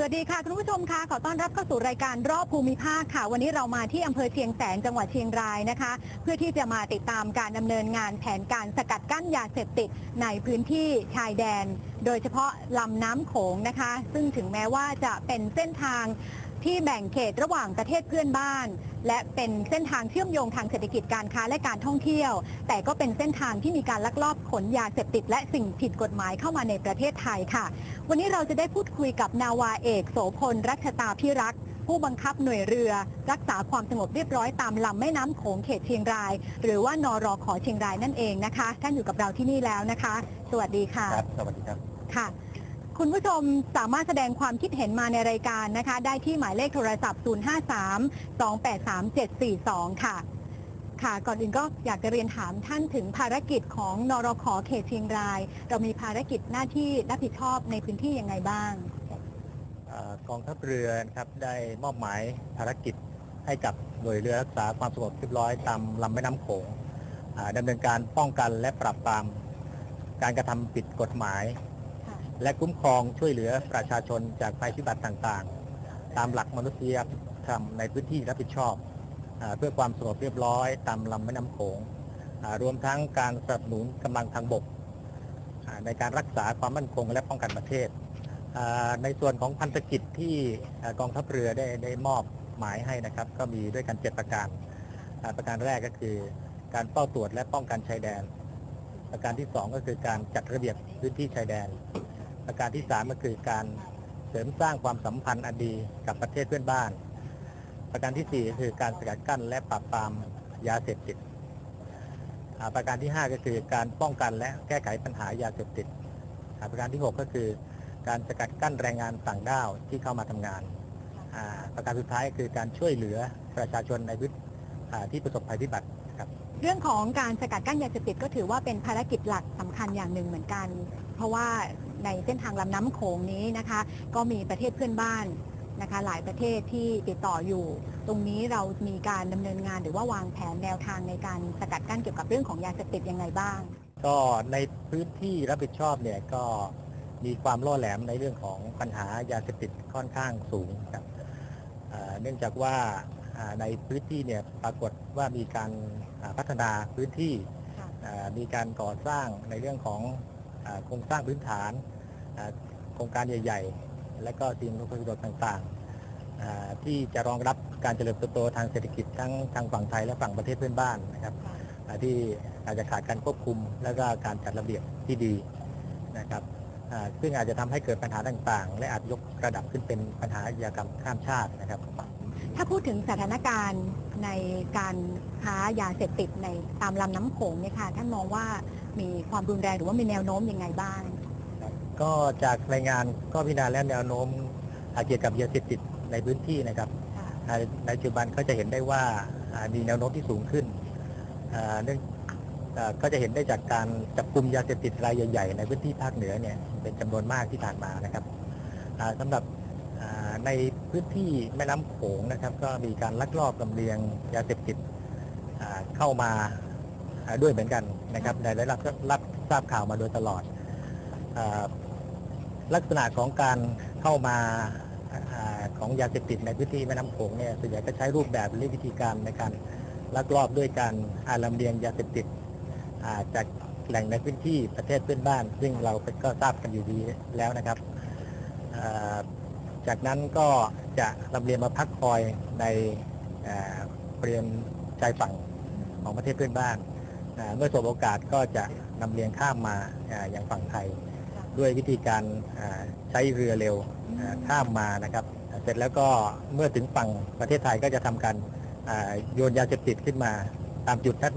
สวัสดีค่ะ คุณผู้ชมค่ะขอต้อนรับเข้าสู่รายการรอบภูมิภาคค่ะ วันนี้เรามาที่อำเภอเชียงแสนจังหวัดเชียงรายนะคะ เพื่อที่จะมาติดตามการดำเนินงานแผนการสกัดกั้นยาเสพติดในพื้นที่ชายแดน โดยเฉพาะลำน้ำโขงนะคะ ซึ่งถึงแม้ว่าจะเป็นเส้นทาง ที่แบ่งเขตระหว่างประเทศเพื่อนบ้าน และเป็นเส้นทางเชื่อมโยงทางเศรษฐกิจการค้าและการท่องเที่ยว แต่ก็เป็นเส้นทางที่มีการลักลอบขนยาเสพติด และสิ่งผิดกฎหมายเข้ามาในประเทศไทยค่ะ วันนี้เราจะได้พูดคุยกับนาวาเอกโสพลรัชตาพิรักษ์ผู้บังคับหน่วยเรือ รักษาความสงบเรียบร้อยตามลำแม่น้ำโขงเขตเชียงราย หรือว่านรขอเชียงรายนั่นเองนะคะ ท่านอยู่กับเราที่นี่แล้วนะคะ สวัสดีค่ะ ครับ สวัสดีครับ ค่ะ คุณผู้ชมสามารถแสดงความคิดเห็นมาในรายการนะคะ ได้ที่หมายเลขโทรศัพท์ 053-283-742 ค่ะ ค่ะ ก่อนอื่นก็อยากจะเรียนถามท่านถึงภารกิจของนรขเขตเชียงราย เรามีภารกิจหน้าที่รับผิดชอบในพื้นที่ยังไงบ้างเอ่อกองทัพเรือนะครับได้มอบหมายภารกิจให้กับหน่วยเรือรักษาความสงบเรียบร้อยตามลำแม่น้ำโขงอ่าดำเนินการป้องกันและปราบปรามการกระทำผิดกฎหมาย และคุ้มครองช่วยเหลือประชาชนจากภัยพิบัติต่างๆ ตามหลักมนุษยธรรมในพื้นที่รับผิดชอบ เพื่อความสงบเรียบร้อยตามลำแม่น้ำโขงรวมทั้งการสนับสนุนกำลังทางบก ในการรักษาความมั่นคงและป้องกันประเทศ ในส่วนของพันธกิจที่กองทัพเรือได้ได้มอบหมายให้นะครับ ก็มีด้วยกัน 7 ประการ ประการแรกก็คือการเฝ้าตรวจและป้องกันชายแดน ประการที่ 2 ก็คือการจัดระเบียบพื้นที่ชายแดน ประการที่ 3 ก็คือการเสริมสร้างความสัมพันธ์อันดีกับประเทศเพื่อนบ้าน ประการทีสี่ 4 ก็คือการสกัดกั้นและปราบปรามยาเสพติด ประการที่ 5 ก็คือการป้องกันและแก้ไขปัญหายาเสพติด ประการที่ 6 ก็คือการสกัดกั้นแรงงานต่างด้าวที่เข้ามาทำงาน ประการสุดท้ายคือการช่วยเหลือประชาชนในพื้นที่ประสบภัยพิบัติครับเรื่องของการสกัดกั้นยาเสพติดก็ถือว่าเป็นภารกิจหลักสำคัญอย่างหนึ่งเหมือนกัน เพราะว่า ในเส้นทางลำน้ำโขงนี้นะคะ ก็มีประเทศเพื่อนบ้านนะคะ หลายประเทศที่ติดต่ออยู่ ตรงนี้เรามีการดำเนินงานหรือว่าวางแผนแนวทางในการสกัดกั้นเกี่ยวกับเรื่องของยาเสพติดยังไงบ้าง ก็ในพื้นที่รับผิดชอบเนี่ยก็มีความล่อแหลมในเรื่องของปัญหายาเสพติดค่อนข้างสูงครับอ่าเนื่องจากว่าอ่าในพื้นที่เนี่ยปรากฏว่ามีการอ่าพัฒนาพื้นที่ค่ะอ่ามีการก่อสร้างในเรื่องของอ่า โครงสร้างพื้นฐานโครงการใหญ่ ๆ และก็สิ่งอำนวยความสะดวกต่างๆ ที่จะรองรับการเจริญเติบโตทางเศรษฐกิจทั้งทางฝั่งไทยและฝั่งประเทศเพื่อนบ้านนะครับที่อาจจะขาดการควบคุม แล้วก็การจัดระเบียบที่ดีนะครับซึ่งอาจจะทำให้เกิดปัญหาต่างๆ และอาจยกระดับขึ้นเป็นปัญหาอาชญากรรมข้ามชาตินะครับ ถ้าพูดถึงสถานการณ์ในการค้ายาเสพติดในตามลำน้ำโขงเนี่ยค่ะท่านมองว่า มีความรุนแรงหรือว่ามีแนวโน้มยังไงบ้าง ก็จากรายงานก็พิจารณาแล้วแนวโน้มอ่าเกี่ยวกับยาเสพติดในพื้นที่นะครับค่ะอ่าในปัจจุบันก็จะเห็นได้ว่าอ่ามีแนวโน้มที่สูงขึ้นอ่าเนื่องอ่าก็จะเห็นได้จากการจับกลุ่มยาเสพติดรายใหญ่ๆในพื้นที่ภาคเหนือเนี่ยเป็นจำนวนมากที่ผ่านมานะครับอ่าสำหรับอ่าในพื้นที่แม่น้ำโขงนะครับ ก็มีการลักลอบลำเลียงยาเสพติดอ่าเข้ามาอ่า ด้วยเหมือนกันนะครับได้รับรับทราบข่าวมาโดยตลอดอลักษณะของการเข้ามาอของยาเสพติดในพื้นที่แม่น้ำโขงเนี่ยส่วนใหญ่ก็ใช้รูปแบบหรือวิธีการในการลักลอบด้วยการอาลำเลียงยาเสพติดจากแหล่งในพื้นที่ประเทศเพื่อนบ้าน ซึ่งเราก็ทราบกันอยู่ดีแล้วนะครับจากนั้นก็จะลำเลียงมาพักคอยในบริเวณชายฝั่งของประเทศเพื่อนบ้าน เมื่อสบโอกาสก็จะนำเลียงข้ามมาอ่าอย่างฝั่งไทย ด้วยวิธีการอ่าใช้เรือเร็วอ่าข้ามมานะครับ เสร็จแล้วก็เมื่อถึงฝั่งประเทศไทยก็จะทำการอ่าโยนยาเสพติดขึ้นมาตามจุดนัด